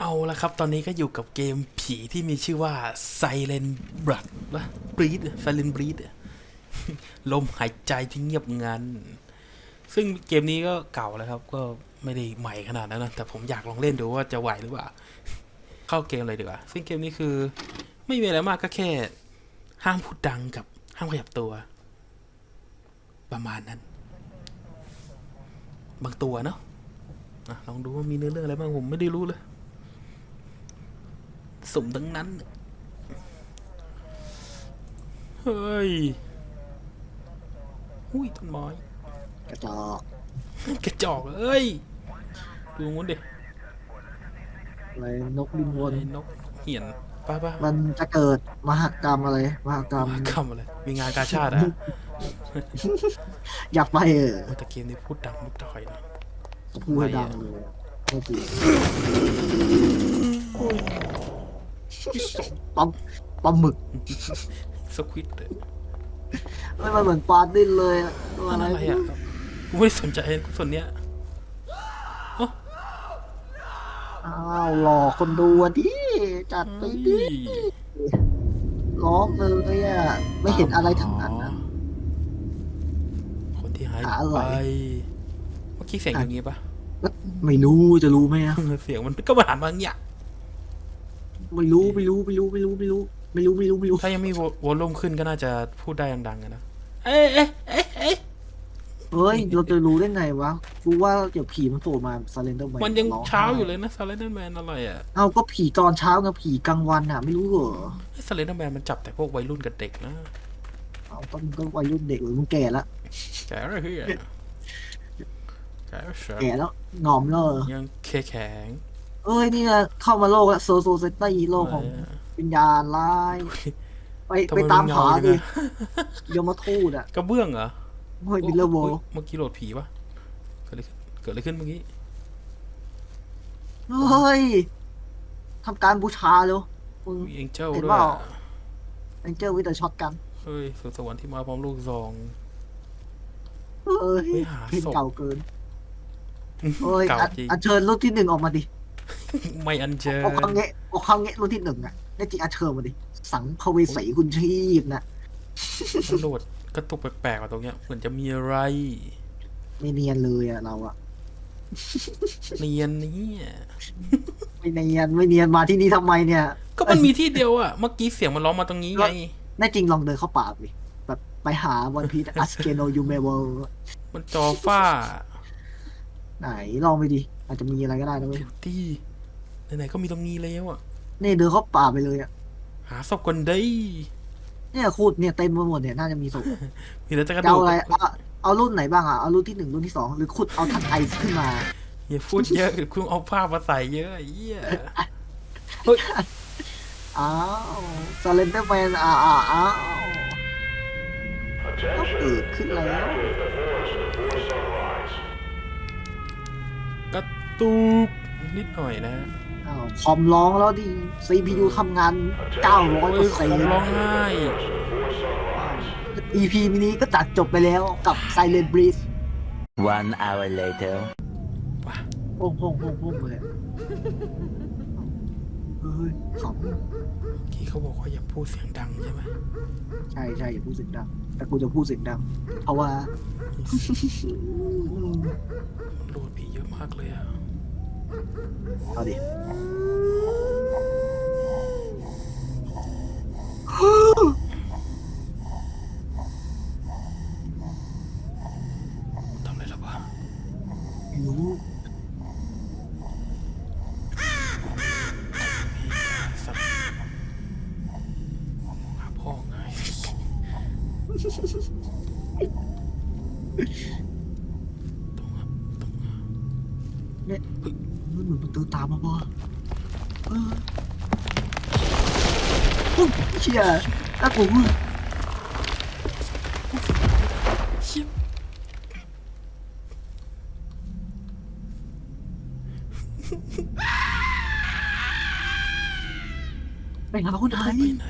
เอาละครับ ตอนนี้ก็อยู่กับเกมผีที่มีชื่อว่า Silent Blood วะ Breed Silent Breed ลมหายใจที่เงียบงัน ซึ่งเกมนี้ก็เก่าแล้วครับ ก็ไม่ได้ใหม่ขนาดนั้นนะ แต่ผมอยากลองเล่นดูว่าจะไหวหรือเปล่า เข้าเกมเลยดีกว่า ซึ่งเกมนี้คือ ไม่มีอะไรมากก็แค่ ห้ามพูดดังกับห้ามขยับตัว ประมาณนั้น บางตัวเนาะอะลองดูว่ามีเนื้อเรื่องอะไรบ้างผมไม่ได้รู้เลยสุ่มทั้งนั้น เฮ้ยหุ้ยต้นไม้กระจอกกระจอกเอ้ย ดูงูนดิอะไรนกบินวนไอ้นกเหี่ยนป้าป้ามันจะเกิดมหกรรมอะไรมหกรรมคำอะไร มีงานกาชาติอะ อยากไปเออโอ้แต่เกมนี้พูดดังนิดหน่อยนะพูดให้ดังเลยไม่จริงปลาปลาหมึกสควิตเลยไม่มันเหมือนปลาดิ้นเลยอะตัวอะอะไรไรอะกูไม่ได้สนใจกูส่วนเนี้ยอ้าวหลอกคนดูอะดิจัดไปเฮ้ดิยร้องเลยอะ ไม่เห็นอะไรทั้งนั้นนะคนที่หายหาอะไร ไปเมื่อกี้เสียงอย่างงี้ปะไม่รู้จะรู้ไหมอะเสียงมันก็มาหันมาอย่างเงี้ยไม่รู้ไม่รู้ไม่รู้ไม่รู้ไม่รู้ไม่รู้ไม่รู้ไม่รู้ถ้ายังมีวอลลุ่มขึ้นก็น่าจะพูดได้ดังๆกันนะเอ๊ะเอ๊ะเอ๊ะเอ๊ะเฮ้ยเราจะรู้ได้ไงวะกูว่าเดี๋ยวผีมันโผล่มาซาเลนเดอร์แมนมันยังเช้าอยู่เลยนะซาเลนเดอร์แมนอะไรอะเอาก็ผีตอนเช้ากับผีกลางวันอะ ไม่รู้เหรอซาเลนเดอร์แมนมันจับแต่พวกวัยรุ่นกับเด็กนะเอาตอนมึงก็วัยรุ่นเด็กหรือมึงแก่ละ แกก็เฮียแกก็เฉยแก่แล้วหงอมเลยยังเคแข็งเอ้ยนี่ไงเข้ามาโลกแล้วโซโซเซตี้โลกของอะไรอะวิญญาณร้ายไปทำไมไปตามมันเงาหาจังดิอะยมทูตอะกระเบื้องเหรอเฮ้ยบิลเลอร์โวโอ้ยเมื่อกี้โหลดผีปะเกิดอะไรขึ้นเกิดอะไรขึ้นเมื่อกี้เฮ้ยทำการบูชาเร็วมึงมีเอ็งเจ้าเห็นด้วยเปล่าแองเจิลวิดช็อตกันเฮ้ยสุสวรรค์ที่มาพร้อมลูกซอง เฮ้ยไม่หาเพลงศพ เก่าเกินเฮ้ยเก่าอันจริงอันเชิญรุ่นที่หนึ่งออกมาดิไม่อันเชิญเอาความเงะเอาความเงะรุ่นที่หนึ่งอะได้จริงอันเชิญมาดิ สังภเวสีคุณชีพนะมันโหลดกระตุกแปลกๆว่ะตรงเนี้ยเหมือนจะมีอะไร ไม่เนียนเลยอะเราอะเนียนเนี่ยไม่เนียนไม่เนียนมาที่นี่ทำไมเนี่ย ก็มันมีที่เดียวอะเมื่อกี้เสียงมันร้องมาตรงนี้ไง แน่จริงลองเดินเข้าป่าดิแบบ ไปหาวันพีอัสเกโนยูเมเวลมันจอฟ้า ไหนลองไปดิ อาจจะมีอะไรก็ได้นะเว้ยคิวตี้ไหนๆก็มีตรงนี้แล้วอะนี่เดินเข้าป่าไปเลยอะ หาศพกันได้เนี่ยคูดเนี่ยเต็มไปหมดเนี่ยน่าจะมีศพมีแต่จะกระจะดูเอากอะไรเอาเอารุ่นไหนบ้างอะ เอารุ่นที่หนึ่งรุ่นที่สองหรือขุดเอาทันไอซ์ขึ้นมาอย่าพูดเยอะเดี๋ยวคุณเอาผ้ามาใส่เยอะไอ้เหี้ยอ้าวซาเลนเดอร์แมนอ้าวอ้าวอ้าวก็ เกิดขึ้นแล้ว กระตุกนิดหน่อยนะอ้าวคอมร้องแล้วดิ CPU ทำงาน 900เปเฮ้อยร์ขเซ็นองต์ร้องไห้ EP มินี้ก็จัดจบไปแล้วกับ Silent Breeze One hour later. ว่ะโป้งโป้งโป้งโป้งเลยเฮ้ยขเมื่อกี้ เขาบอกว่าอย่าพูดเสียงดังใช่ไหมำใช่ใช่อย่าพูดเสียงดังแต่กูจะพูดเสียงดังเพราะว่าโหลดผีเยอะมากเลยอะเอาดิ ทำอะไรแล้ววะ ไม่รู้ สัตว์หาพ่อไง ตรงอะตรงอะ มันเหมือนมันเดินตามมาบ่เออ อุ๊ยเชี่ยน่ากลัวมากเชี่ยไปหาคนไหนไปไหน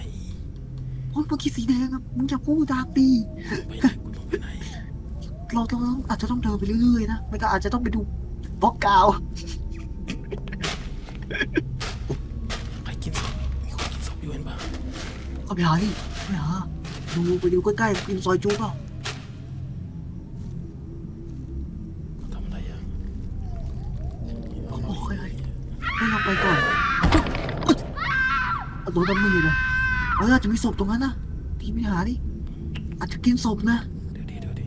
โอ้ยเมื่อกี้สีแดงอะมึงจะพูดดังดี ไปไหนกูต้องไปไหนรเราต้องอาจจะต้องเดินไปเรื่อยๆนะไม่ก็อาจจะต้องไปดูบล็อกกาว ใครกินศพมีคนกินศพอยู่เห็นปะ ก็ไปหาดิไปหาดูไปดูใกล้ๆกินซอยจูเปล่าทำอะไรอะโอ้ยให้เราไปก่อนเอาตัวดำมือเลยเอออาจจะมีศพตรงนั้นนะพี่ไม่หาดิอาจจะกินศพนะเดี๋ยวดิเดี๋ยวดิ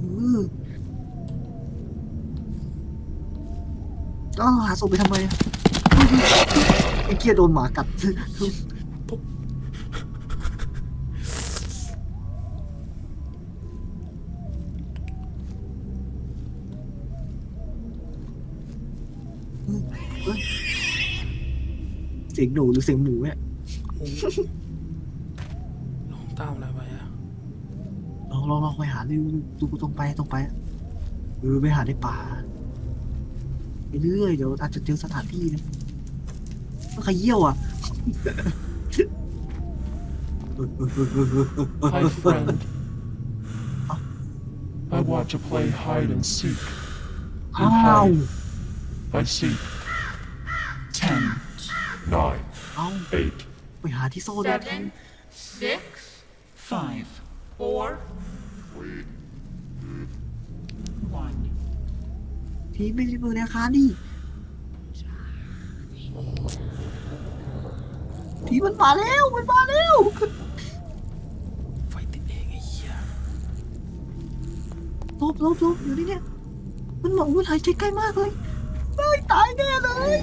เออแล้วเราหาศพไปทำไมอะไอ้เกียโดนหมากัด เฮ้ยเสียงหนูหรือเสียงหมูเนี่ยลองตามอะไรไปอะลองลองลองไปหาดูดูตรงไปตรงไปเออไปหาในป่าไปเรื่อยเดี๋ยวอาจจะเจอสถานที่นะมันใครเยี่ยวอะ Hi, friend. I want to play hide and seek. อ้าว I see. Ten, nine, เอา eight, ไปหาที่โซ่ด้วย Seven, six, five, four, one. ทีไม่ได้มือในอาคารดิทีมันมาแล้วมันมาแล้วไฟติดเองไอ้เหี้ยลบลบลบอยู่นี่เนี่ยมันบอกว่าหายใจใกล้มากเลย เฮ้ยตายแน่เลย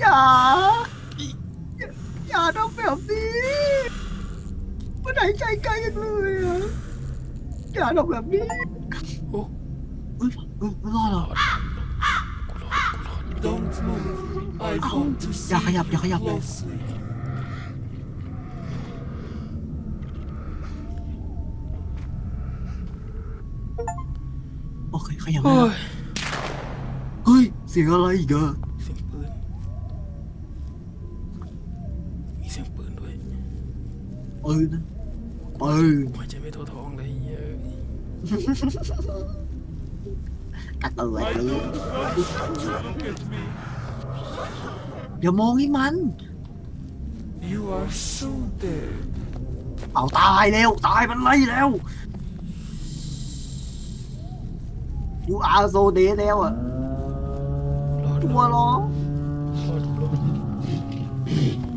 อย่าอย่า อย่าทำแบบนี้มันหายใจไกลจังเลยอะอย่าทำแบบนี้โอ้เฮ้ยเฮ้ยไม่รอดหรอกูรอดกูรอด Don't move. I Ow. want to Yeah, see khayap, yeah, khayap. closely. โอเคขยับเฮ้แล้วยเฮ้ย เสียงอะไรอีกอะเสียงปืน มีเสียงปืนด้วยปืนนะปืนหัวใจไม่ทั่วท้องเลยไอ้เหี้ยกระเตือ I เลย don't want you to look at me. เดี๋ยวมองให้มัน You are so dead. เอาตายแล้ว ตายมันไล่แล้ว you are so dead แล้วอะรอดตัวร้องรอดรอด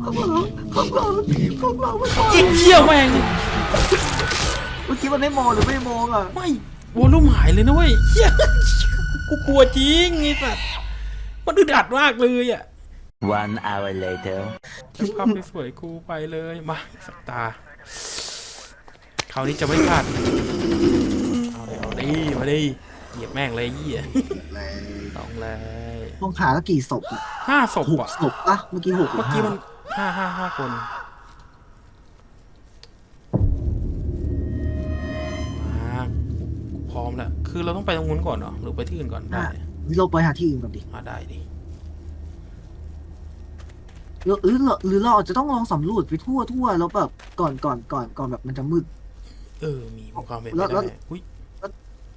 ข้างหลังข้างหลังข้างหลังมันมาอีกเหี้ยแม่งเมื่อกี้มันไม่มองหรือไม่มองอะไม่วอลลุ่มหายเลยนะเว้ยเหี้ยกูกลัวจริงไอ้สัสมันอึดอัดมากเลยอะ One hour later. จะภาพสวยๆกูไปเลยมาสักตาคราวนี้จะไม่พลาดเอาเลยเอาดิมาดิ เหยียบแม่งเลยเหี้ยต้องเลยต้องหาแล้วกี่ศพอะห้าศพหกอะศพปะเมื่อกี้หกหรืเมื่ออกี้ห้ามันห้าห้าห้าคนมากูพร้อมแล้วคือเราต้องไปตรงนู้นก่อนเหรอหรือไปที่อื่นก่อนได้ นี่เราไปหาที่อื่นก่อนดิมาได้ดิหรือหรือหรือเราอาจจะต้องลองสำรวจไปทั่วทั่วแล้วแบบก่อนก่อนก่อนก่อนแบบมันจะมืด เออมีความเป็นไปแล้วแล้ได้วอุ้ยแล้ว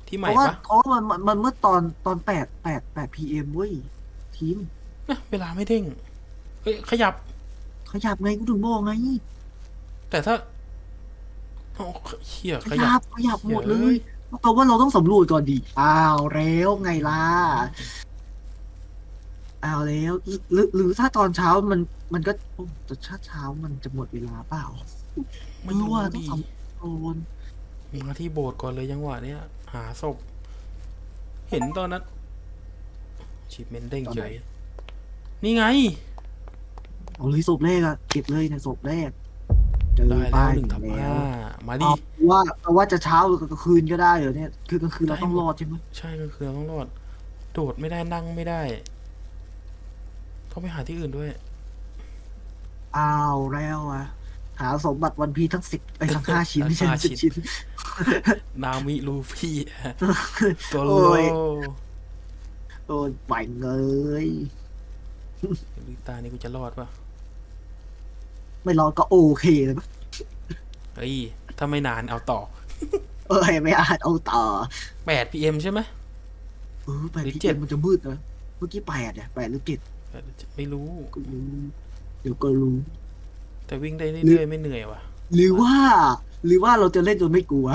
ที่ใหเพม่ราะว่าปะเพราะว่ามันมันมันเมื่อตอนตอนแปดแปดแปดพีเอ็มเว้ยทีม เอ๊ะเวลาไม่เด้งเฮ้ยขยับ ขยับไงกูถึงบอกไง แต่ถ้าโอ้เขี่ยขขยัยับบขยับหมดเลเฮ้ยยแปลว่าเราต้องสำรวจก่อนดิอ้าวแล้วไงล่ะอ้าวแล้วหรือหรือถ้าตอนเช้ามันมันก็โอ้แต่ถ้าเช้ามันจะหมดเวลาเปล่า ไม่เออรู้ว่าต้อดิงสำรวจ มาที่โบสถ์ก่อนเลยยังหวะเนี้ยหาศพ เห็นตอนนั้นชีพเมนเด้งเฉยนี่ไงเอาเลยศพแรกอะเก็บเลยเนะศพแรกเจอได้แล้ป้าวยหนึ่งทับแล้วห้ามาดิ เอาว่าเอาว่าจะเช้าหรือกลางคืนก็ได้เหรอเนี่ยคือกลางคืนเราได้ต้องหมดรอดใช่ไหมใช่ก็คือเราต้องรอด โดดไม่ได้นั่งไม่ได้ ต้องไปหาที่อื่นด้วย อ้าวแล้วอะ หาสมบัติวันพีทั้งสิบไอ้ยทั้งห้าชิ้นทั้งไม่ใช่ห้าสิบชิ้ชิ้นนนามิลูฟี่โซโลโอ้ยโดนไปเลยลิตานี่กูจะรอดปะไม่รอดก็โอเคเลยปะเฮ้ย ถ้าไม่นานเอาต่อ เอ้ย ไม่อาจเอาต่อ8 pm ใช่ไหมเออแปดหรือที่เจ็เจ็ดดมันจะมืดนะ เมื่อกี้แปดเนี่ยแปดหรือเจ็ดไม่รู้ก็รู้เดี๋ยวก็รู้ แต่วิ่งได้เรื่อยๆไม่เหนื่อยว่ะ หรือว่า หรือว่าเราจะเล่นจนไม่กลัว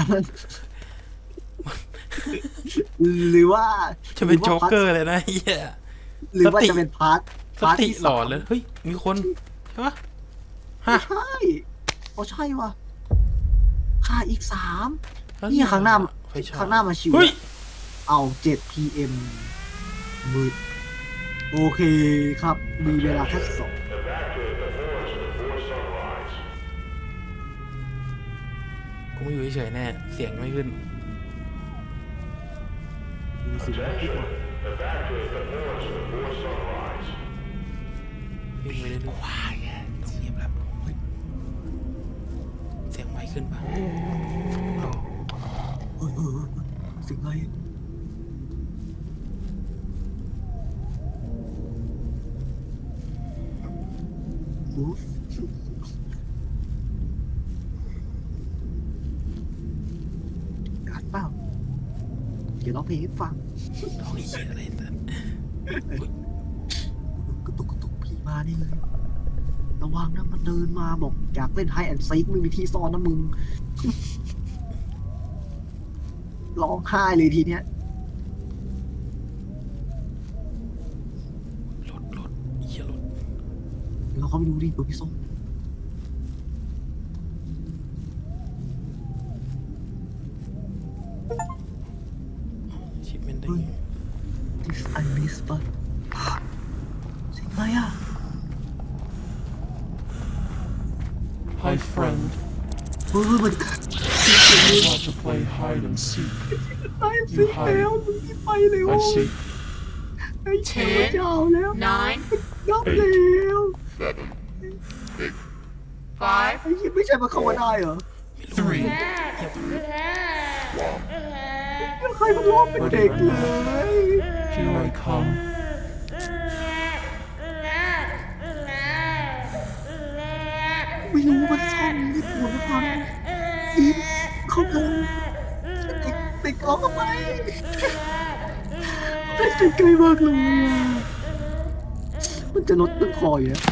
หรือว่าจะเป็นหรือว่าโจ๊กเกอร์เลยนะเหี้ยหรือว่าสติจะเป็นพาร์ทสพาร์ทติที่หลอนเลยเฮ้ยมีคนใช่ปะฮะ ใช่โอ้ใช่ว่ะค่าอีกสามแล้วนี่ข้างหน้าไฟฉยข้างหน้ามาชิวเฮ้ยเอาเจ็ด PM มืดโอเคครับ มีเวลาแค่สอง ไม่อยู่เฉยๆแน่ เสียงไม่ขึ้นมีสิ่งที่ว่าวิ่งไปเรื่อยๆว้ายต้องเงียบแล้วเฮ้ยเสียงไม่ขึ้นปะเออเออเออสิ่งอะไรอูฟอัดเปล่า เดี๋ยวร้องเพลงให้ฟังร้องไอ้เหี้ยอะไรสัสกระตุกกระตุกผีมานี่เลย ระวังนะมันเดินมาบอกอยากเล่นไฮแอนด์ซีกไม่มีที่ซ่อนนะมึง ร้องไห้เลยทีเนี้ยรถรถไอ้เหี้ยรถเดี๋ยวเราเข้าไปดูดิเปิดพี่ส้ม ชิปเมนได้ เฮ้ย this I miss ปะเสิ่งอะไรอะ Hi, friend. เฮ้ยมัน You want to play hide and seek? ไอ้สิแล้วมึงนี่ไปเร็ว I see. ไอ้เจ้าเจ้าแล้ว nine, นับแล้ว five, ไอ้ยี่ไม่ใช่มาเข้ามาได้เหรอ Three. ใครมันร้องเป็นเด็กเลย Here I come. ไม่รู้มันซ่อนญี่ปุ่นหรือเปล่าอีฟเขาเดินเด็ กเด็กร้องทำไมเด็กไกลมากเลยอะมันจะลดต้นคออยู่แล้ว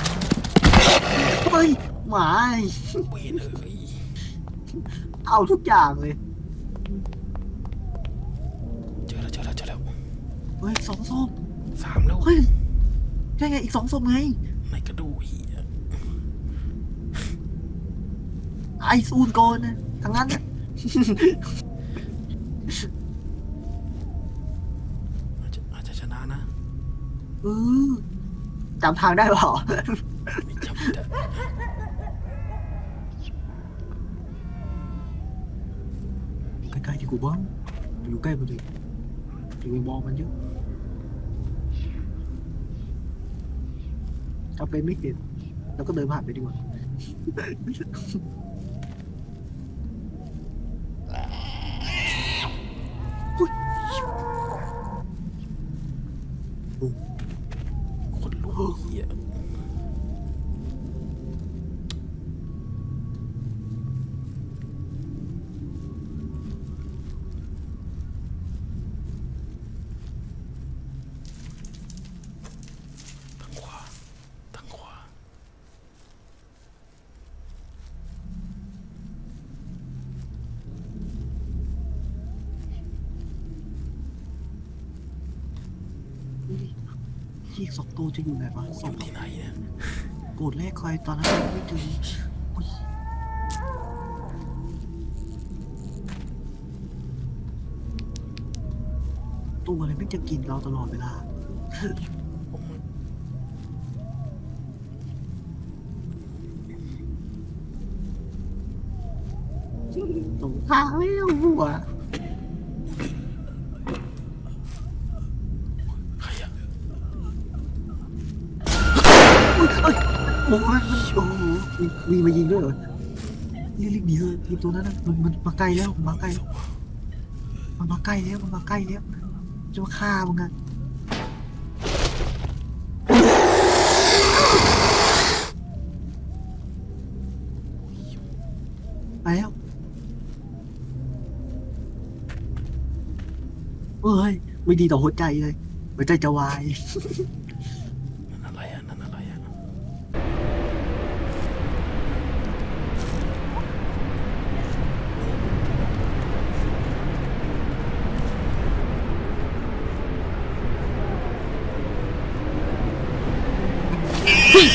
เฮ้ยหมาไอ้เวนเอ้ยเอาทุกอย่างเลย เจอแล้วเจอแล้วเจอแล้วเฮ้ยสองศพสามแล้วเฮ้ยใช่ไงอีกสองศพไงในกระดูกเหี้ยไอซูนโกอนนะทางนั้นนะ อาจจะอาจจะชนะนะเออจำทางได้เปล่า ไม่จำไม่ได้ใกล้ๆที่กูบ้างอยู่ใกล้มันเลยอย่าไปมองมันเยอะถ้าเป็นไม่เห็นเราก็เดินผ่านไปดีกว่า คนลุกเหี้ย ทางขวา ทางขวา ที่สองตัวจะอยู่ไหนวะกูสอองยู่ที่ไหนเนี่ยโกรธแรกใครตอนนั้นยังไม่เจออุ๊ยตัวอะไรไม่จะกินเราตลอดเวลาโอ้ยสงทางแล้วหัว โอ้ยมันโอ้โหมีมีมายิงด้วยเหรอรีบรีบหนีเลยรีบตัวนั้นนะมันมันมาใกล้แล้วมาใกล้มันมาใกล้แล้วมันมาใกล้แล้วจะมาฆ่ามึงอะไปแล้วเอ้ยไม่ดีต่อหัวใจเลยหัวใจจะวาย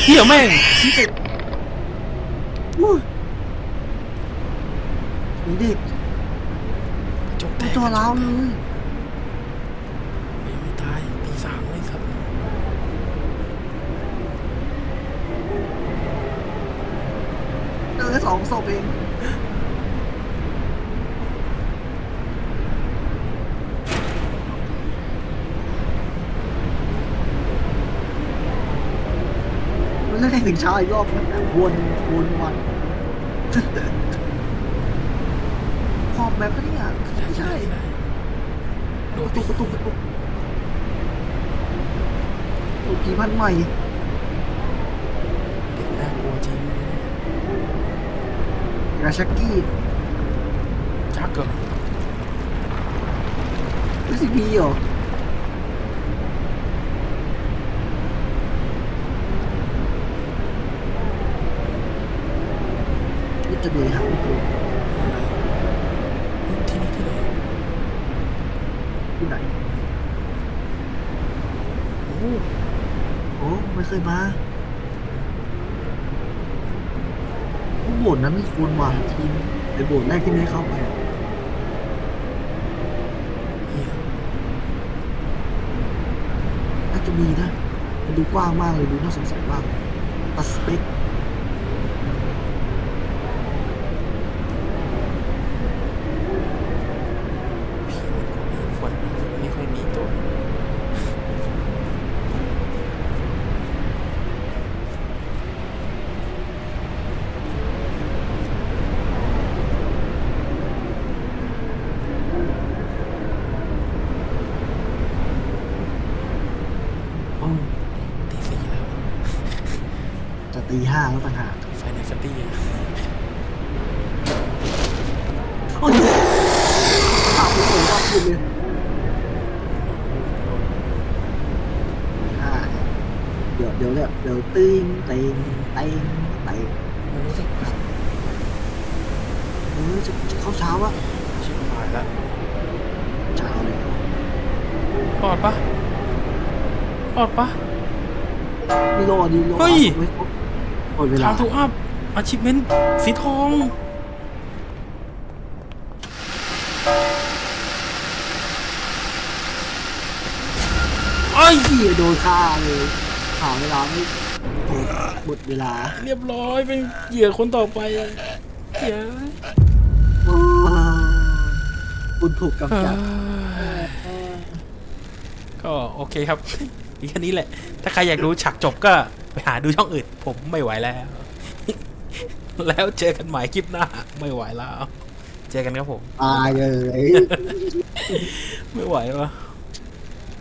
เฮ้ยเหี้ยแม่งอู้มีเด็กจกแตกตัวเราวเลยยังไม่ตายตีสามเลยครับเจอสองศพเองมันเล่น ให้ถึงเช้าอีกรอบนะวนวนวันขอบแบบปะเนี่ยไม่ใช่โดกนระตีตุกกระตุกกระตุกโอ้ผีพันธุ์ใหม่เด็กน่ากลัวจริงกาชักกี้จักเหรอหรือซีพีเหรอนี่จะเลยหาไม่เจอ เฮ้ยที่นี่ที่ไหน ที่ไหน โอ้ โอ้ไม่เค ยมาโบสถ์นั้นมีคนวางทีมในโบสถ์แรกที่ไม่ได้เข้าไปน่าจะมีนะมันดูกว้างมากเลยดูน่าสงสัยมากตัสเปค ผีมันก็มีฝนไม่ค่อยมีตัว โอ้ ตีสี่แล้ว จะ ตีห้าแล้วต่างหากไฟในฟัตตี้อะโอ้ยข่าวไม่สวยมากคุณเลยห้าเดี๋ยวเดี๋ยวเนี่ยเดี๋ยวติ้งเต็งเต็งเต็งมันรู้สึกเออจะจะเข้าเช้าอะชิบหายละเช้าเลยรอดปะรอดปะมีโลดีโลเฮ้ย ไม่ครบ หมดเวลาทางทูอัพอาชิพเมนสีทองไอ้ยพี่โดนฆ่าเลยข่าวเวลาไม่หมดหมดเวลาเรียบร้อยเป็นเหยื่อคนต่อไปอะเหี้ยโอ้คุณถูกกำจัดก็โอเคครับ อีกแค่นี้แหละ ถ้าใครอยากดูฉากจบก็ ไปหาดูช่องอื่น ผมไม่ไหวแล้ว แล้วเจอกันใหม่คลิปหน้า ไม่ไหวแล้ว เจอกันครับผม ตายเลย ไม่ไหววะ